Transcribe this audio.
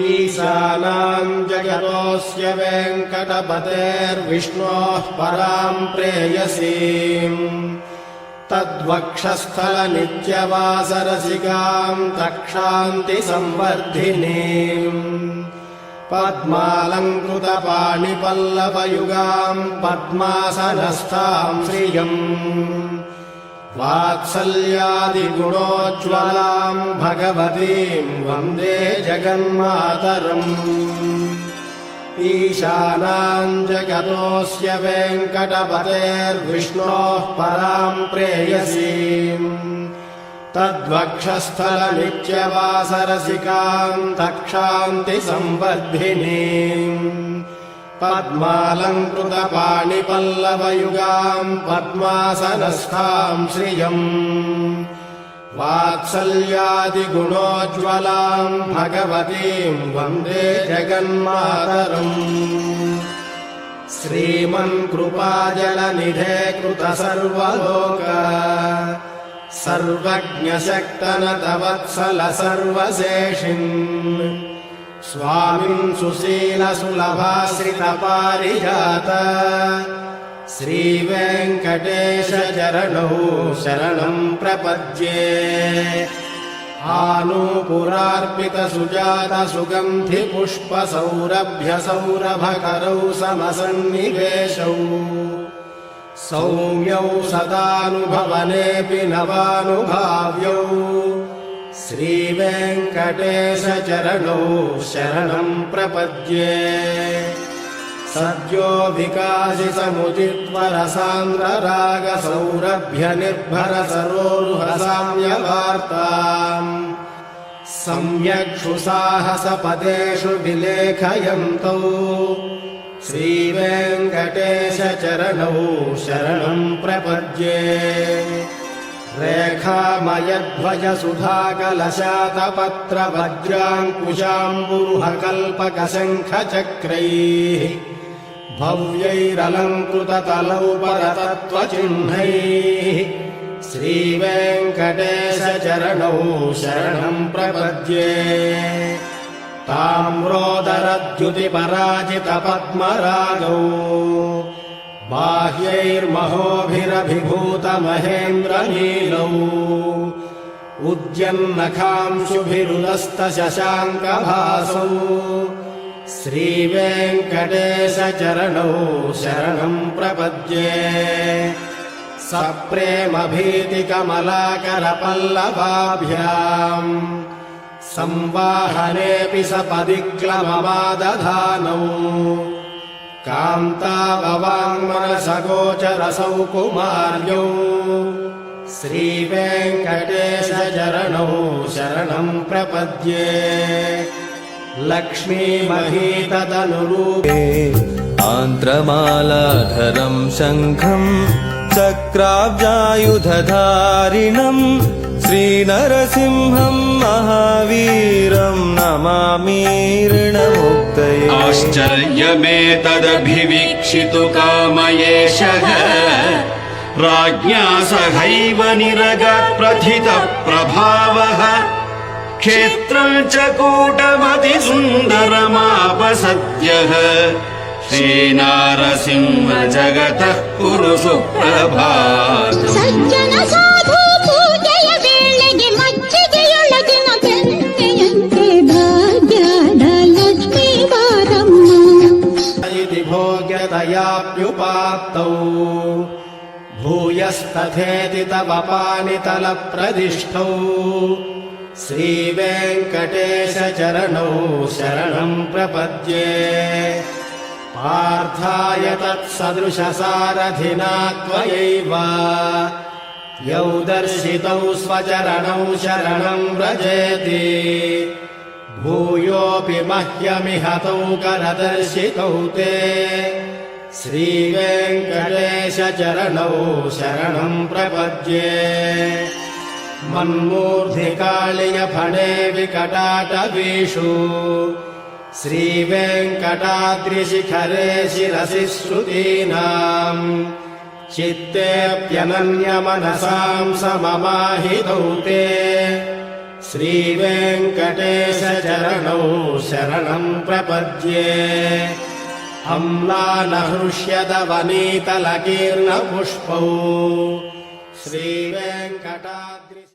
ईशानाम् जगतोऽस्य वेङ्कटपतेर्विष्णोः पराम् प्रेयसीम् तद्वक्षस्थलनित्यवासरसिकाम् तक्षान्ति संवर्धिनीम् पद्मालङ्कृतपाणिपल्लवयुगाम् पद्मासनस्थाम् श्रियम् वात्सल्यादिगुणोज्ज्वलाम् भगवतीम् वन्दे जगन्मातरम्। ईशानाम् जगतोऽस्य वेङ्कटपतेर्विष्णोः पराम् प्रेयसीम्। तद्वक्षस्थलनित्यवासरसिकाम् तक्षान्ति संवर्धिनीम् पद्मालङ्कृतपाणिपल्लवयुगाम् पद्मासनस्थाम् श्रियम् वात्सल्यादिगुणोज्ज्वलाम् भगवतीम् वन्दे जगन्मातरम् श्रीमन्कृपाजलनिधे कृतसर्वलोक सर्वज्ञशक्तनतवत्सल सर्वशेषिन् स्वामिन् सुशीलसुलभाश्रितपारिजात। श्रीवेङ्कटेश चरणौ शरणम् प्रपद्ये। आनूपुरार्पितसुजात सुगन्धि पुष्पसौरभ्यसौरभकरौ समसन्निवेशौ। सौम्यौ सदानुभवनेऽपि नवानुभाव्यौ श्रीवेङ्कटेशचरणौ शरणम् प्रपद्ये। सद्यो विकासितमुदित्वरसान्द्ररागसौरभ्यनिर्भर सरोरुहसाम्यवार्ताम् सम्यक्षु साहसपदेषु विलेखयन्तौ। श्रीवेङ्कटेशचरणौ शरणम् प्रपद्ये रेखामयध्वजसुधाकलशातपत्रवज्राङ्कुशाम्बुरुहकल्पकशङ्खचक्रैः भव्यैरलङ्कृततलौ परतत्त्वचिह्नैः श्रीवेङ्कटेशचरणौ शरणम् प्रपद्ये ताम्रोदरद्युतिपराजितपद्मरागौ बाह्यैर्महोभिरभिभूतमहेन्द्रनीलौ। उद्यन्नखांशुभिरुदस्तशशाङ्कभासौ श्रीवेङ्कटेशचरणौ शरणम् प्रपद्ये। सप्रेमभीतिकमलाकरपल्लवाभ्याम् संवाहनेऽपि सपदिक्लमवादधानौ कान्ताववाङ्मनसगोचरसौ कुमार्यौ श्रीवेङ्कटेशचरणौ शरणम् प्रपद्ये। लक्ष्मीमहीतदनुरूपे आन्त्रमालाधरम् शङ्खम् चक्राब्जायुधधारिणम् श्रीनरसिंहम् महावीरम् नमामीर्णमुक्तये आश्चर्यमेतदभिवीक्षितु कामयेशः। राज्ञा सहैव निरगप्रथितः प्रभावः क्षेत्रम् च कूटमतिसुन्दरमापसद्यः। श्रीनारसिंह जगतः कुरु सुप्रभातम् भोग्यतयाप्युपात्तौ भूयस्तथेति तव पानितलप्रदिष्टौ श्रीवेङ्कटेशचरणौ शरणम् प्रपद्ये। पार्थाय तत्सदृशसारथिना त्वयैव। यौ दर्शितौ स्वचरणौ शरणम् व्रजेति। भूयोऽपि मह्यमिहतौ करदर्शितौ ते श्रीवेङ्कटेशचरणौ शरणम् प्रपद्ये। मन्मूर्धिकाळियफणे विकटाटवीषु। श्रीवेङ्कटाद्रिशिखरे शिरसि श्रुतीनाम् चित्तेऽप्यनन्यमनसाम् सममाहितौ ते। श्रीवेङ्कटेशचरणौ शरणम् प्रपद्ये अम्लानहृष्यदवनीतलकीर्णपुष्पौ श्रीवेङ्कटाद्रि